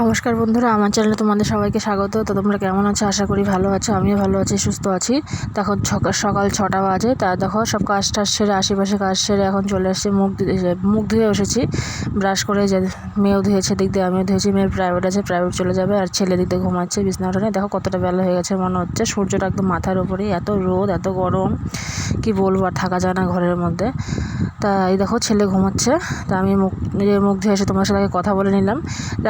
নমস্কার বন্ধুরা, আমার চ্যানেলে তোমাদের সবাইকে স্বাগত। তো তোমরা কেমন আছো? আশা করি ভালো আছো, আমিও ভালো আছি, সুস্থ আছি। তখন সকাল ছটা বাজে, তা দেখো, সব কাজ টাজ সেরে, আশেপাশে কাজ সেরে এখন চলে এসেছি, মুখ মুখ ধুয়ে এসেছি। ব্রাশ করে যে, মেয়েও ধুয়েছে, দিক দিয়ে আমিও ধুয়েছি, মেয়ের প্রাইভেট আছে প্রাইভেট চলে যাবে, আর ছেলে দিক দিয়ে ঘুমাচ্ছে বিছনা উঠানে দেখো, কতটা বেলা হয়ে গেছে, মনে হচ্ছে, সূর্যটা একদম মাথার উপরেই, এত রোদ, এত গরম, কি বলব, আর থাকা যায় না ঘরের মধ্যে। তা এই দেখো, ছেলে ঘুমাচ্ছে, তা আমি মুখ মুখ ধুয়ে এসে তোমার সাথে কথা বলে নিলাম।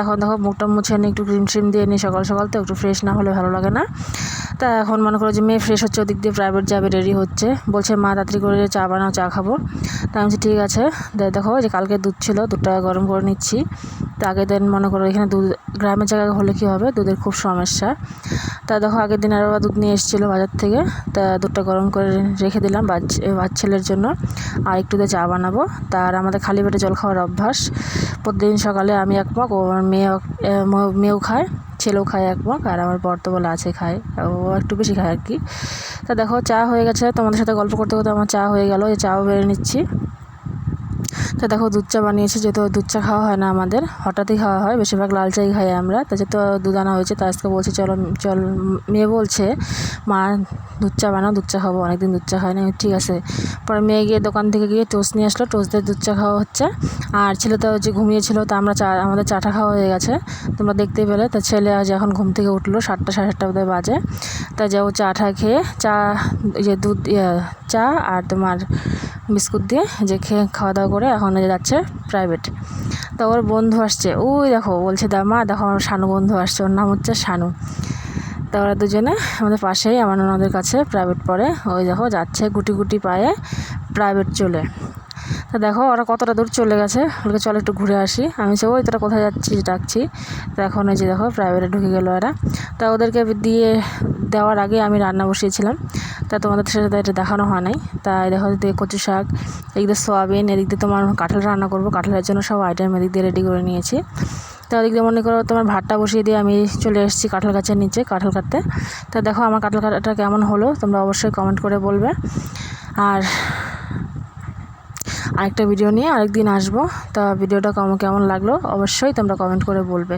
এখন দেখো মুখটা মুছে নিই একটু ক্রিম ট্রিম দিয়ে নিই সকাল সকাল তো, একটু ফ্রেশ না হলে ভালো লাগে না। তা এখন মনে করো যে মেয়ে ফ্রেশ হচ্ছে, ওদিক দিয়ে প্রাইভেট যাবে রেডি হচ্ছে। বলছে, মা, তাড়াতাড়ি করে চা বানাও, চা খাব। তা আমি ঠিক আছে। দেখো যে কালকে দুধ ছিল, দুধটা গরম করে নিচ্ছি। তা আগের দিন মনে করো এখানে দুধ, গ্রামের জায়গায় হলে কী হবে? দুধের খুব সমস্যা। তা দেখো আগের দিন আরও দুধ নিয়ে এসেছিল বাজার থেকে। তা দুধটা গরম করে রেখে দিলাম বাচ্চা ছেলের জন্য। আর একটু চা বানাবো। তার আমাদের খালি পেটে জল খাওয়ার অভ্যাস। প্রতিদিন সকালে আমি এক মগ, ও আমার মেয়ে মেয়েও খায়, ছেলেও খায় এক মগ, আর আমার বর তো বলে আছে খায়। ও একটু বেশি খায় আর কি। তা দেখো চা হয়ে গেছে। তোমাদের সাথে গল্প করতে করতে আমার চা হয়ে গেল। চাও বেড়ে নিচ্ছি। তো দেখো দুধ চা বানিয়েছি যেহেতু দুধ চা খাওয়া হয় না আমাদের হঠাৎই খাওয়া হয় বেশিরভাগ লাল চাই খাই আমরা। তা যেহেতু দুধ আনা হয়েছে তা আজকে বলছে চলো চল মেয়ে বলছে মা দুধ চা বানাও দুধ চা খাব। অনেকদিন দুধ চা খাই না ঠিক আছে। পরে মেয়ে গিয়ে দোকান থেকে গিয়ে টোস্ট নিয়ে আসলো টোস্ট দিয়ে দুধ চা খাওয়া হচ্ছে। আর ছেলে তো যে ঘুমিয়েছিল তা আমরা চা আমাদের চাটা খাওয়া হয়ে গেছে। তোমরা দেখতেই পেলে তা ছেলে আজ এখন ঘুম থেকে উঠল সাতটা সাড়ে সাতটা বোধহয় বাজে। তা যে ও চা টা খেয়ে চা যে দুধ ইয়ে, চা আর তোমার বিস্কুট দিয়ে যে খেয়ে খাওয়া দাওয়া করে এখন যাচ্ছে প্রাইভেট তো ওর বন্ধু আসছে, ওই দেখো বলছে, দা মা, দেখো আমার শানু বন্ধু আসছে, ওর নাম হচ্ছে শানু। তো ওরা দুজনে আমাদের পাশেই, আমার ওনাদের কাছে প্রাইভেট পড়ে, ওই দেখো যাচ্ছে গুটি গুটি পায়ে প্রাইভেট চলে। তা দেখো ওরা কতটা দূর চলে গেছে। ওকে চলো একটু ঘুরে আসি। আমি সে, ওই তোরা কোথায় যাচ্ছিস? ডাকছি। তো এখন যে দেখো প্রাইভেটে ঢুকে গেলো এরা তা ওদেরকে দিয়ে দেওয়ার আগে আমি রান্না বসিয়েছিলাম। তা তোমাদের সাথে এটা দেখানো হয় নাই। তাই দেখো, এদিকে কচু শাক, এদিক দিয়ে সোয়াবিন, এদিক দিয়ে তোমার কাঁঠাল রান্না করব। কাঁঠালের জন্য সব আইটেম এদিক দিয়ে রেডি করে নিয়েছি। তা ওদিক দিয়ে মনে করো তোমার ভাতটা বসিয়ে দিয়ে আমি চলে এসেছি কাঁঠাল গাছের নিচে, কাঁঠাল কাটতে। তা দেখো আমার কাঁঠাল কাটাটা কেমন হলো, তোমরা অবশ্যই কমেন্ট করে বলবে। আর আরেকটা ভিডিও নিয়ে আরেকদিন আসব। তা ভিডিওটা কেমন কেমন লাগল অবশ্যই তোমরা কমেন্ট করে বলবে।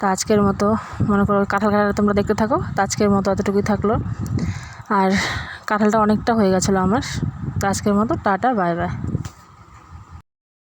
তা আজকের মতো মনে করো কাঁঠাল কাঁঠাল তোমরা দেখতে থাকো, তা আজকের মতো এতটুকুই থাকল। আর কাঁঠালটা অনেকটা হয়ে গেছিল আমার। তা আজকের মতো, টাটা বাই বাই